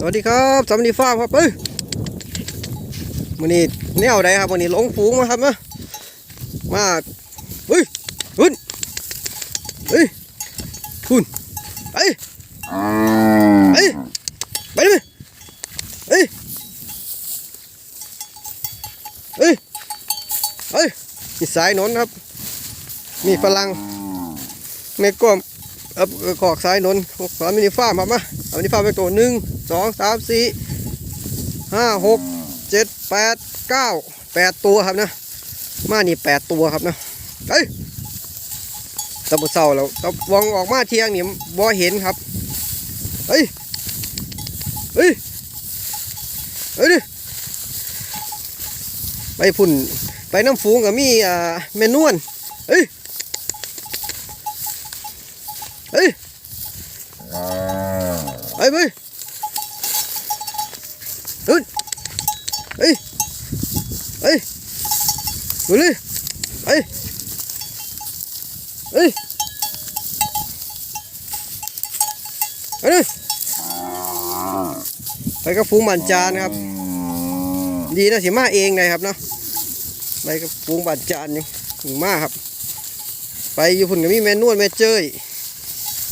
สวัสดีครับสวัสดีฟาร์มครับเอ้ยวันนี้แนวใดครับวันนี้หลงฝูงมาครับมามาเฮ้ยหุ่นเฮ้ยหุ่นไปไปไปดิเฮ้ยเฮ้ยเฮ้ยมีสายนนครับ มีฝรั่งเมกก้ม เอบกอกซ้ายนนสอนมินิฟาร์มครับมาเอามินิฟาร์มไปตัวหนึ่งสองสามสี่ห้าหกเจ็ดแปดเก้าแปดตัวครับนะ มานี่แปดตัวครับนะเฮ้ยตะบุเศร้าแล้วตะวองออกมาเที่ยงนี่บ่เห็นครับเฮ้ยเฮ้ยเฮ้ยดิไปพุ่นไปน้ำฟูงกับมีอ่าเมนวนเฮ้ย เฮ้ยไปไปเฮ้ยเฮ้ยเฮ้ยดูเลยเฮ้ยเฮ้ยไปเลยไปกับฟูงหมันจานครับ ดีนะสิมาเองเลยครับเนาะไปกับฟูงบันจานอยู่ถึงมาครับ ไปอยู่พุ่นกับมีแม่นวลแม่เจ้ย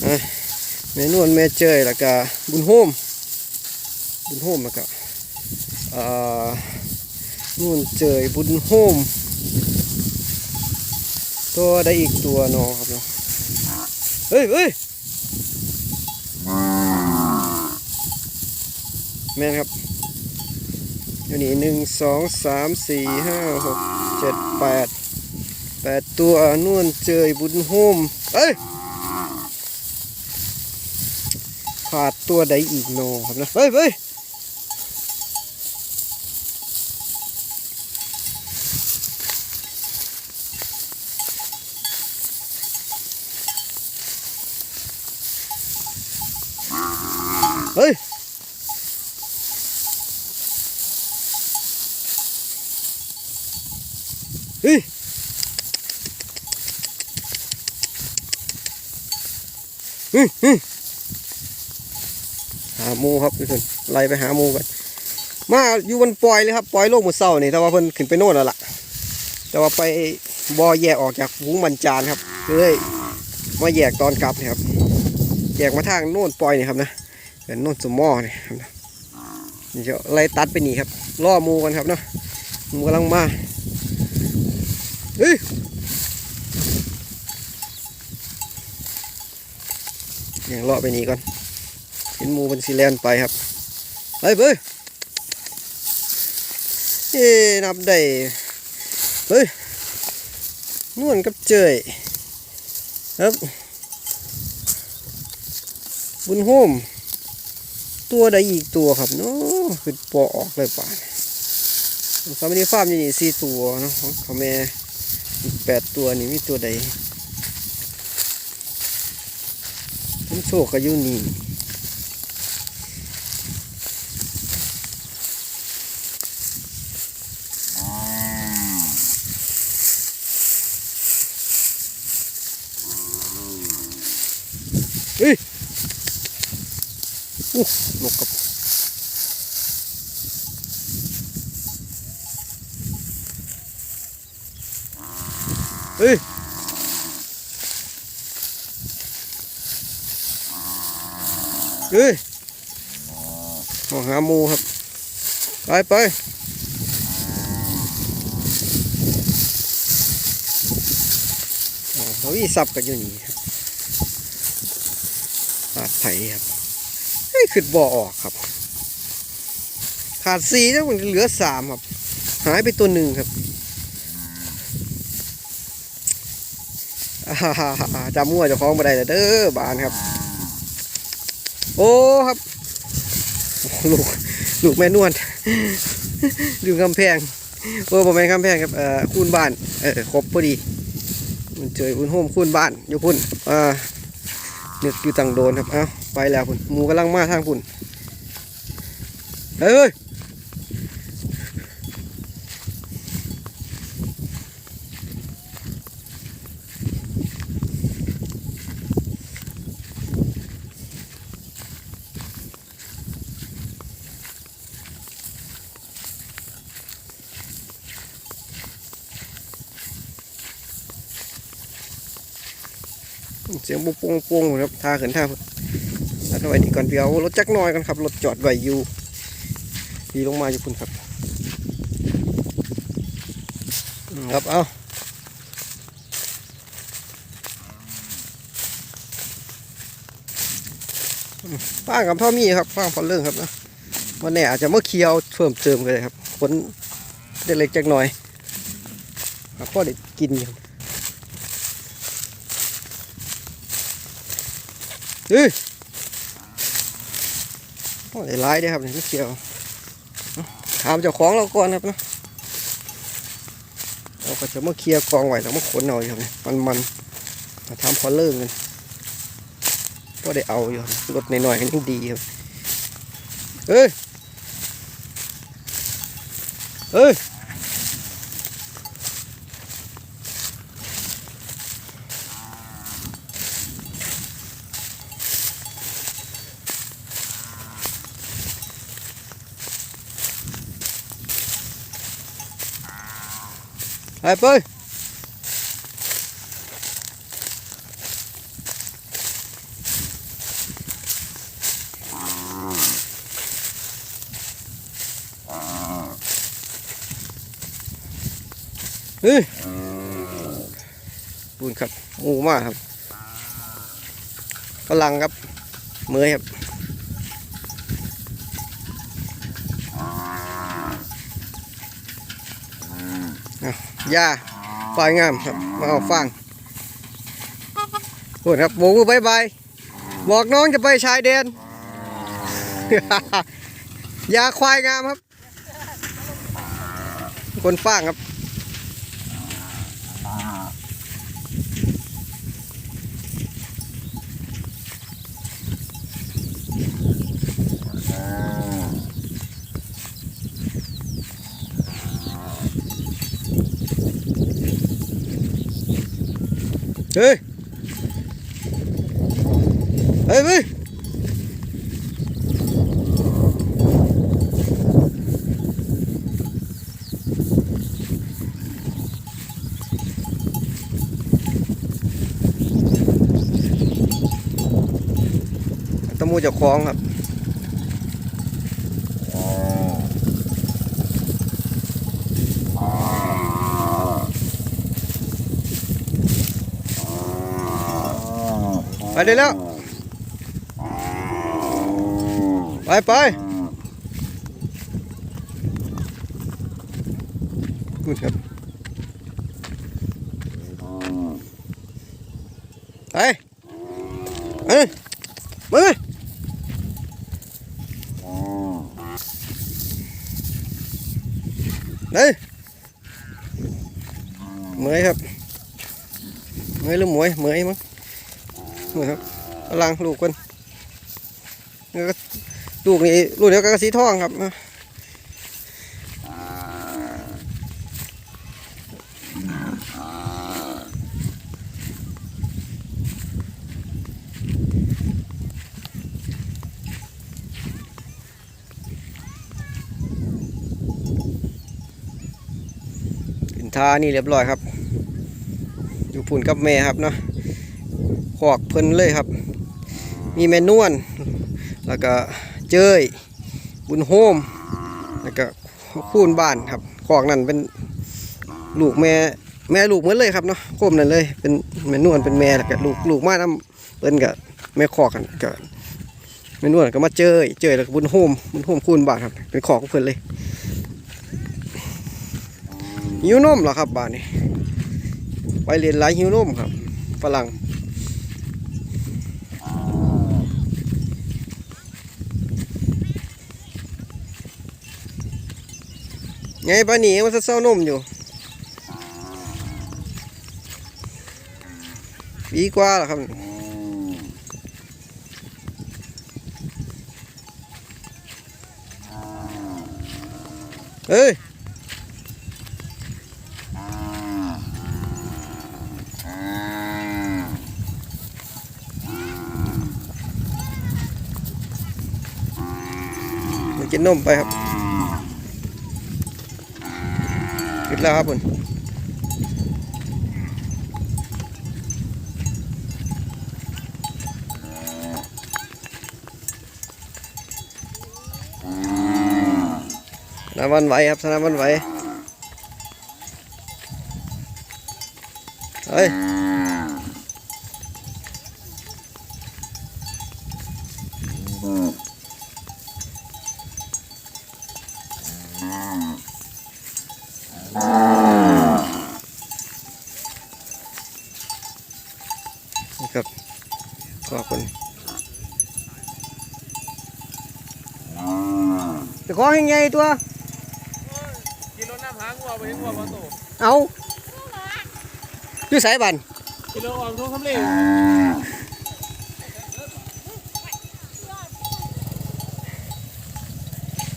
แม่นวลแม่เจยแล้วก็บุญโฮมบุญโฮมแล้วก็อ่นวลเจยบุญโฮมตัวได้อีกตัวเนอครับเนาะเฮ้ยเฮ้ยแม่นครับอยู่นี่หนึ่งสองสามสี่ห้าหกเจ็ดแปดแปดตัวนวลเจยบุญโฮมเฮ้ย ขาดตัวใดอีกโนครับนะเฮ้ยเฮ้ยเฮ้ยเฮ้ยเฮ้ยามูครับทุกคนไล่ไปหามูกันมาอยู่บนปล่อยเลยครับปล่อยโลกมือเศร้านี่แต่ว่าเพิ่นขึ้นไปโน่นแล้วล่ะ แต่ว่าไปบอแยกออกจากฝูงมันจานครับเลยมาแยกตอนกลับนี่ครับแยกมาทางโน่นปล่อยนี่ครับนะเป็นโน่นสมอนี่ครับนะนี่จะไล่ตัดไปหนีครับล่อมูกันครับเนาะมูกำลังมาเฮ้ยย่างล่อไปนี่ก่อน นมูเป็นสีแลนไปครับไปเบ้ยเอ๊นับได้เฮ้ยนวลกับเจยครับ บุญโฮมตัวใดอีกตัวครับเนาะคือปอออกเลยป่านสามีฟาร์มนี่สี่ตัวเนาะของเขาแม่อีกแปดตัวนี่มีตัวใดผมโชคก็อยู่นี่ นกกับเฮ้ยเฮ้ยมองหามูครับ ไปไปโอ้เขาอีสับกันอยู่นี่ครับขาดไผ่ครับ ขึ้นบ่อออกครับ ขาดสี่แล้วมันเหลือสามครับ หายไปตัวหนึ่งครับจำมั่วจะคล้องมาได้แล้วเด้อบานครับ โอ้ครับลูกลูกแม่นวลดูกำแพงโอ้ผมแม่นกำแพงครับเอ่อคูนบ้านเออครบพอดี มันเจออุ่นโฮมคูนบ้านอยู่พุ่นอ่านึกอยู่ตังโดนครับเอ้า ไปแล้วพุ่นหมูกำลังมาทางพุ่นเฮ้ยเสียงปุ้งปุ้งปุ้ครับท่าขึ้นท่า วทำไมดีก่อนเดียวรถจักรน้อยกันครับรถจอดไว้อยู่ดีลงมาอยู่คุณครับครับเอาอืมฟากับพ่อมีครับฟาพอเรื่องครับนะวันนี้อาจจะเมาเคียวเพิ่มเติมกันเลยครับผลเล็กๆจักหน่อยครับพ่อได้กินอยู่เฮ้ยโอ้ย หลายด้ครับนี่ไม่เกี่ยวถามเจ้าของเราก่อนครับนะเราก็จะมาเคลียร์กองไว้แล้วมาขนเอาอยู่ครับนี่มันมันมาทำพอเลิกกันก็ได้เอาอยู่ครับรถหน่อยๆกันยังดีครับเฮ้ยเฮ้ย ไปไปเฮ้ยบุญครับหมูมากครับฝรั่งครับเมยครับ ยาฝ่ายงามครับ มาเอาฟังโอ้ครับโบกมือบายบาย บอกน้องจะไปชายแดน ยาควายงามครับ คนฟางครับ เฮ้ย เฮ้ยเฮ้ยตะมูเจะคล้องครับ ไปได้แล้วไปไปพูดครับไปเอ้ยมาเลยเฮ้ยเมยครับเมยหรือหมวยเมยมั้ง นี่ครับกำลังลูกคนนี่ก็ลูกนี่ลูกเดียวกันกับสีทองครับกินทานี่เรียบร้อยครับ อยู่ปุ่นกับแม่ครับเนาะ ขอกเพิ่นเลยครับ มีแม่นวลแล้วก็เจยบุญโฮมแล้วก็คูนบ้านครับขอกนั่นเป็นลูกแม่แม่ลูกเหมือนเลยครับเนาะโคมนั่นเลยเป็นแม่นวลเป็นแม่แล้วก็ลูกลูกมาน้ำเพิ่นกับแม่ขอกกันก็แม่นวลก็มาเจยเจยแล้วก็บุญโฮมบุญโฮมคูนบ้านครับ เป็นขอกเพิ่นเลยหิวนมเหรอครับบ้านนี้ไปเรียนหลายหิวนมครับฝรั่ง ไงป้าหนีมันจะเศร้านมอยู่ปีกว่าแล้วครับเฮ้ยมากินนมไปครับ แล้วครับคุณนาวันไหวครับสนามันไหวเฮ้ย นี่ครับขอคุณจะขอให้ไงตัวกินรถน้ำหางวัวไปเห็นวัวมาโตเอาอยู่สายบันกินรถออกทุ่งคำเล่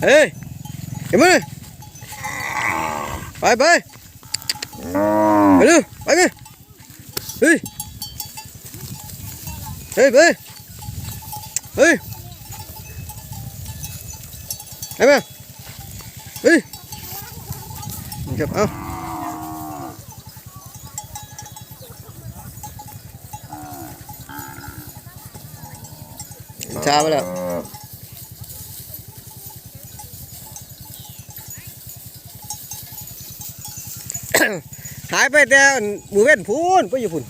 เฮ้ยเห็นไหม ไปไปไปดูไปไปเฮ้ยเฮ้ยไปเฮ้ยไปมาเฮ้ยนี่ครับเอาช้าไปแล้วายไปแต่หมู่เว้นพูนไปอยู่พุ่น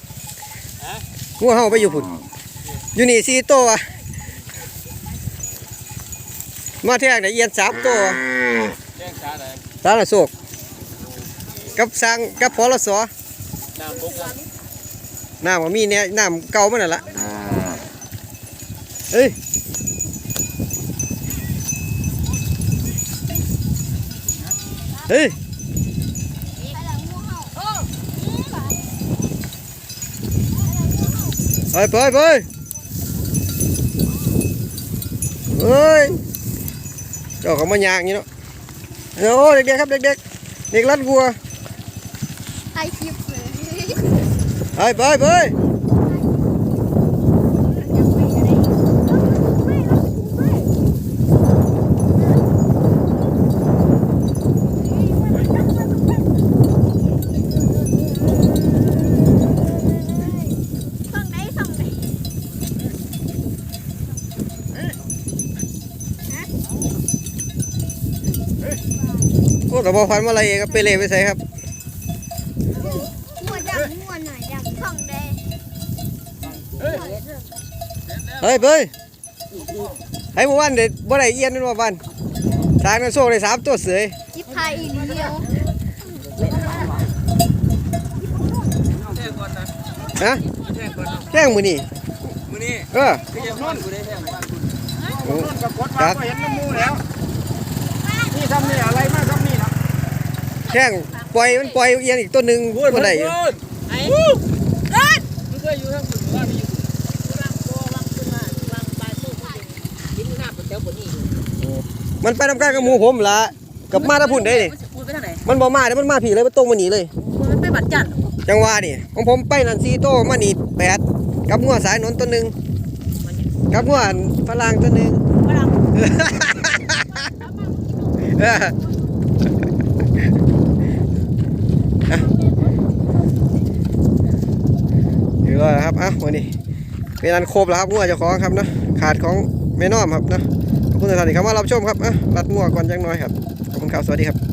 งัวเฮาไปอยู่พุ่นอยู่นี่สี่ตัวอะมาแทกได้เอียนสามตัวแจ้งช้าเลยสารโศกกับสร้างกับพลสอน้ำบกวันน้ำก็มีเนี่ยน้ำเก่ามันน่ะละเอ้ยเฮ้ย ไปไปไปเฮ้ยเจ้าเขามายางอย่างนี้เนาะโอ้เด็กๆครับเด็กๆเด็กรัดวัวไอคลิปเลยไปไปไปส่งไหนส่งไหน โอ้แต่บอฟันมาอะไรเองครับไปเลยไปใส่ครับหัวดำหัวหน่อยดำส่งแดงเฮ้ยเฮ้ยให้หมู่บ้านเด็ดบ่ได้เอียนนั่นว่าบ้านทางนั้นโซ่ได้สามตัวเสือยจิบไทยอีเดียวแจ้งก่อนนะฮะแจ้งก่อนนะแจ้งมือนี่มื้อนี้เออคือยังนอนกูได้แจ้งบ้านคุณโอ้นอนกับกดมาก็เห็นน้ำมูแล้วนี่ทำนี่อะไรมาทำนี่นะ แจ้งปล่อยมันปล่อยเอียนอีกตัวหนึ่งบ่ได้อยู่ไอ้มึงเคยอยู่ทั้งคุณว่าที่อยู่มันไปทำการกับหมูผมละกับมาถ้าพุ่นได้นี่พูดไปทางไหนมันบ่มาเด้มันมาผีเลยมันตรงมาหนีเลยมันไปบัดจันทร์จังหวะนี่ของผมไปนั่นสี่โตวมานี่แปดกับงัวสายหนนตัวหนึ่งกับงัวฝรั่งตัวหนึ่งฝรั่ง เออถือว่าครับอะวันนี้เป็นอันครบแล้วครับงัวเจ้าของครับเนาะขาดของแม่น้อมครับเนาะขอบคุณท่านที่เข้ามารับชมครับอะรัดงัวก่อนจังน้อยครับขอบคุณครับสวัสดีครับ